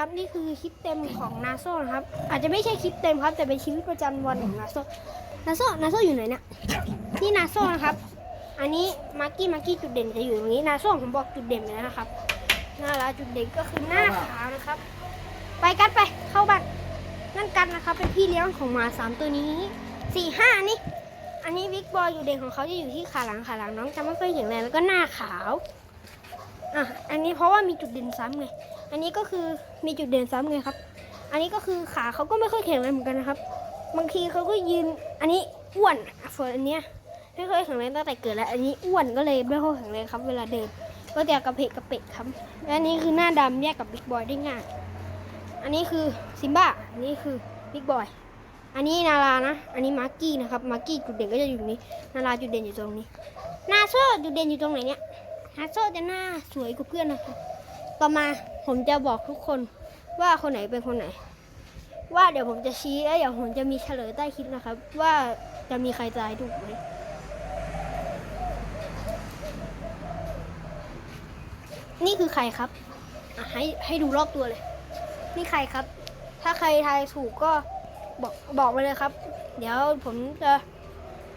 ครับนี่คือคลิปเต็มของนาโซนะครับ อาจจะไม่ใช่คลิปเต็มครับ แต่เป็นชีวิตประจำวันของนาโซนาโซนาโซอยู่ไหนเนี่ยนี่นาโซนะครับ อันนี้มาร์กี้มาร์กี้จุดเด่นจะอยู่ตรงนี้นาโซผมบอกจุดเด่นเลยนะครับหน้าละจุดเด่นก็คือหน้าขาวนะครับ ไปกัดไปเข้าบ้านนั่นกันนะครับเป็นพี่เลี้ยงของหมาสามตัวนี้สี่ห้านี่อันนี้บิ๊กบอยอยู่เด่นของเขาจะอยู่ที่ขาหลังขาหลังน้องจะไม่ค่อยแข็งแรงแล้วก็หน้าขาวอะอันนี้เพราะว่ามีจุดเด่นซ้ำไง อันนี้ก็คือมีจุดเด่นซ้ำไงครับ อันนี้ก็คือขาเขาก็ไม่ค่อยแข็งแรงเหมือนกันนะครับ บางทีเขาก็ยืน อันนี้อ้วนส่วนอันเนี้ยไม่ค่อยแข็งแรงตั้งแต่เกิดแล้ว อันนี้อ้วนก็เลยไม่ค่อยแข็งแรงครับ เวลาเดิน ก็จะกระเพกกระเปกครับ และอันนี้คือหน้าดำแยกกับบิ๊กบอยได้ง่าย อันนี้คือซิมบ้า อันนี้คือบิ๊กบอย อันนี้นารานะ อันนี้มาร์กี้นะครับ มาร์กี้จุดเด่นก็จะอยู่ตรงนี้ นาราจุดเด่นอยู่ตรงนี้ นาโซจุดเด่นอยู่ตรงไหนเนี่ย นาโซจะหน้าสวยกว่าเพื่อนนะครับ ต่อมาผมจะบอกทุกคนว่าคนไหนเป็นคนไหน ว่าเดี๋ยวผมจะชี้แล้วเดี๋ยวผมจะมีเฉลยใต้คลิปนะครับ ว่าจะมีใครตายถูกไหมนี่คือใครครับให้ให้ดูรอบตัวเลย นี่ใครครับ ถ้าใครทายถูกก็บอกบอกมาเลยครับ เดี๋ยวผมจะ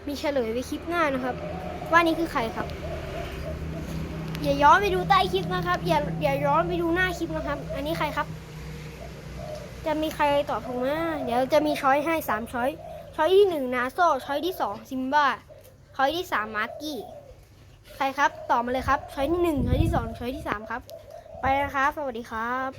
มีเฉลยไว้คลิปหน้านะครับ ว่านี่คือใครครับ อย่าย้อนไปดูใต้คลิปนะครับ อย่าอย่าย้อนไปดูหน้าคลิปนะครับ อันนี้ใครครับ จะมีใครตอบถูกไหมเดี๋ยวจะมีช้อยให้สามช้อยช้อยที่หนึ่งนาโซช้อยที่สองซิมบ้าช้อยที่สามมาร์กี้ใครครับตอบมาเลยครับช้อยที่หนึ่งช้อยที่สองช้อยที่สามครับ ไปนะครับ สวัสดีครับ